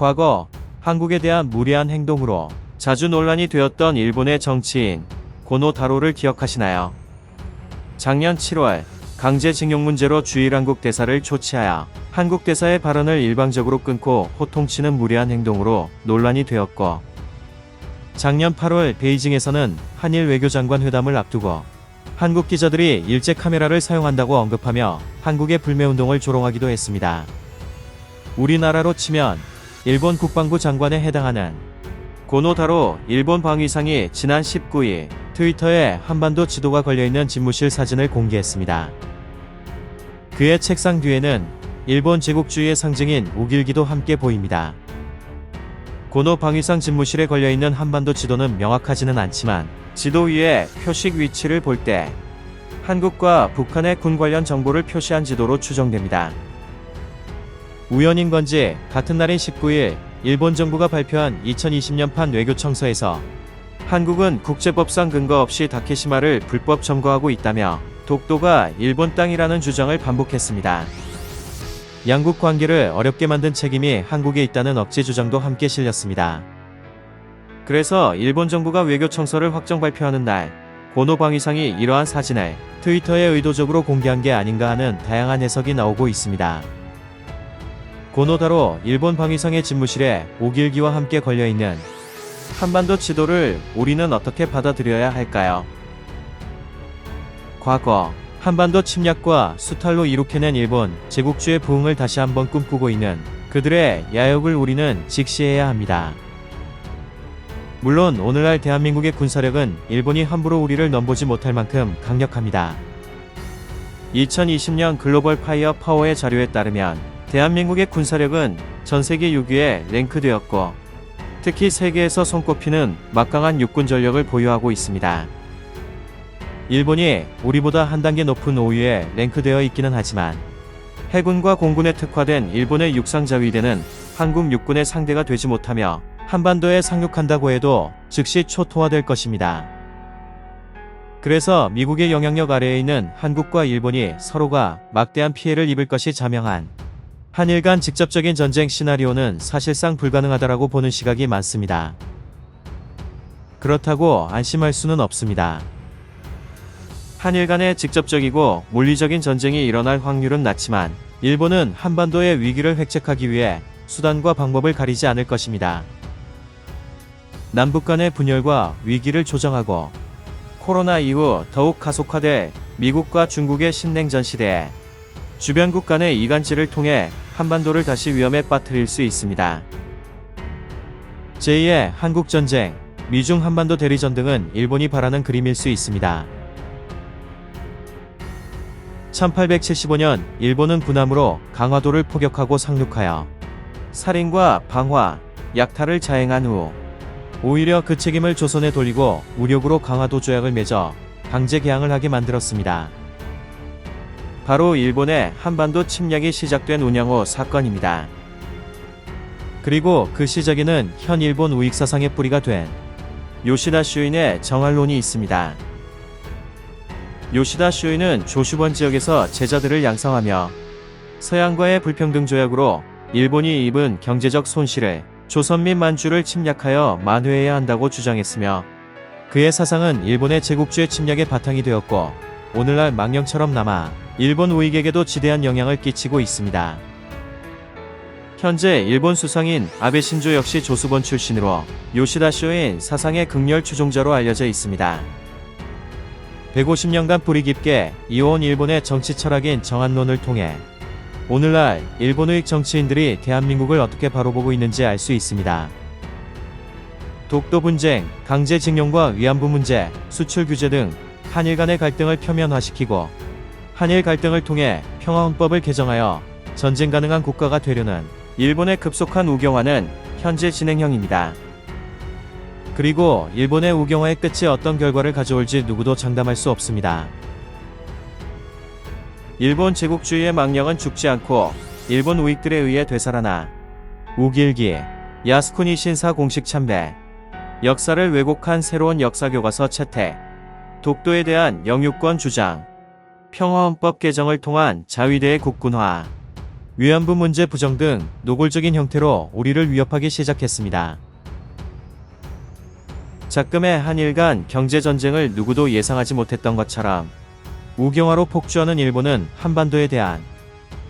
과거 한국에 대한 무리한 행동으로 자주 논란이 되었던 일본의 정치인 고노타로를 기억하시나요? 작년 7월 강제징용 문제로 주일 한국 대사를 조치하여 한국 대사의 발언을 일방적으로 끊고 호통치는 무리한 행동으로 논란이 되었고 작년 8월 베이징에서는 한일 외교장관 회담을 앞두고 한국 기자들이 일제 카메라를 사용한다고 언급하며 한국의 불매운동을 조롱하기도 했습니다. 우리나라로 치면 일본 국방부 장관에 해당하는 고노타로 일본 방위상이 지난 19일 트위터에 한반도 지도가 걸려있는 집무실 사진을 공개했습니다. 그의 책상 뒤에는 일본 제국주의의 상징인 우길기도 함께 보입니다. 고노 방위상 집무실에 걸려있는 한반도 지도는 명확하지는 않지만 지도 위에 표식 위치를 볼 때 한국과 북한의 군 관련 정보를 표시한 지도로 추정됩니다. 우연인 건지 같은 날인 19일 일본 정부가 발표한 2020년판 외교청서에서 한국은 국제법상 근거 없이 다케시마를 불법 점거하고 있다며 독도가 일본 땅이라는 주장을 반복했습니다. 양국 관계를 어렵게 만든 책임이 한국에 있다는 억지 주장도 함께 실렸습니다. 그래서 일본 정부가 외교 청서를 확정 발표하는 날 고노 방위상이 이러한 사진을 트위터에 의도적으로 공개한 게 아닌가 하는 다양한 해석이 나오고 있습니다. 고노다로 일본 방위상의 집무실에 오길기와 함께 걸려있는 한반도 지도를 우리는 어떻게 받아들여야 할까요? 과거 한반도 침략과 수탈로 이룩해낸 일본 제국주의 부흥을 다시 한번 꿈꾸고 있는 그들의 야욕을 우리는 직시해야 합니다. 물론 오늘날 대한민국의 군사력은 일본이 함부로 우리를 넘보지 못할 만큼 강력합니다. 2020년 글로벌 파이어 파워의 자료에 따르면 대한민국의 군사력은 전 세계 6위에 랭크되었고 특히 세계에서 손꼽히는 막강한 육군 전력을 보유하고 있습니다. 일본이 우리보다 한 단계 높은 5위에 랭크되어 있기는 하지만 해군과 공군에 특화된 일본의 육상 자위대는 한국 육군의 상대가 되지 못하며 한반도에 상륙한다고 해도 즉시 초토화될 것입니다. 그래서 미국의 영향력 아래에 있는 한국과 일본이 서로가 막대한 피해를 입을 것이 자명한 한일 간 직접적인 전쟁 시나리오는 사실상 불가능하다라고 보는 시각이 많습니다. 그렇다고 안심할 수는 없습니다. 한일 간의 직접적이고 물리적인 전쟁이 일어날 확률은 낮지만 일본은 한반도의 위기를 획책하기 위해 수단과 방법을 가리지 않을 것입니다. 남북 간의 분열과 위기를 조정하고 코로나 이후 더욱 가속화돼 미국과 중국의 신냉전 시대에 주변국 간의 이간질을 통해 한반도를 다시 위험에 빠뜨릴 수 있습니다. 제2의 한국전쟁, 미중 한반도 대리전 등은 일본이 바라는 그림일 수 있습니다. 1875년 일본은 군함으로 강화도를 포격하고 상륙하여 살인과 방화, 약탈을 자행한 후 오히려 그 책임을 조선에 돌리고 무력으로 강화도 조약을 맺어 강제 개항을 하게 만들었습니다. 바로 일본의 한반도 침략이 시작된 운영호 사건입니다. 그리고 그 시작에는 현 일본 우익 사상의 뿌리가 된 요시다 쇼인의 정할론이 있습니다. 요시다 쇼인은 조슈번 지역에서 제자들을 양성하며 서양과의 불평등 조약으로 일본이 입은 경제적 손실을 조선 및 만주를 침략하여 만회해야 한다고 주장했으며 그의 사상은 일본의 제국주의 침략의 바탕이 되었고 오늘날 망령처럼 남아 일본 우익에게도 지대한 영향을 끼치고 있습니다. 현재 일본 수상인 아베 신조 역시 조수본 출신으로 요시다 쇼인 사상의 극렬 추종자로 알려져 있습니다. 150년간 뿌리 깊게 이어온 일본의 정치 철학인 정한론을 통해 오늘날 일본 우익 정치인들이 대한민국을 어떻게 바라보고 있는지 알 수 있습니다. 독도 분쟁, 강제징용과 위안부 문제, 수출 규제 등 한일 간의 갈등을 표면화시키고 한일 갈등을 통해 평화헌법을 개정하여 전쟁 가능한 국가가 되려는 일본의 급속한 우경화는 현재 진행형입니다. 그리고 일본의 우경화의 끝이 어떤 결과를 가져올지 누구도 장담할 수 없습니다. 일본 제국주의의 망령은 죽지 않고 일본 우익들에 의해 되살아나 우길기, 야스쿠니 신사 공식 참배, 역사를 왜곡한 새로운 역사 교과서 채택, 독도에 대한 영유권 주장, 평화헌법 개정을 통한 자위대의 국군화, 위안부 문제 부정 등 노골적인 형태로 우리를 위협하기 시작했습니다. 작금의 한일 간 경제전쟁을 누구도 예상하지 못했던 것처럼 우경화로 폭주하는 일본은 한반도에 대한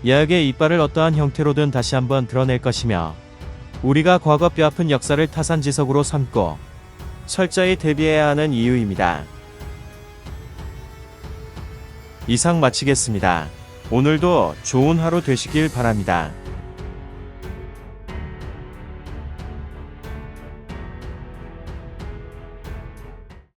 야약의 이빨을 어떠한 형태로든 다시 한번 드러낼 것이며 우리가 과거 뼈아픈 역사를 타산지석으로 삼고 철저히 대비해야 하는 이유입니다. 이상 마치겠습니다. 오늘도 좋은 하루 되시길 바랍니다.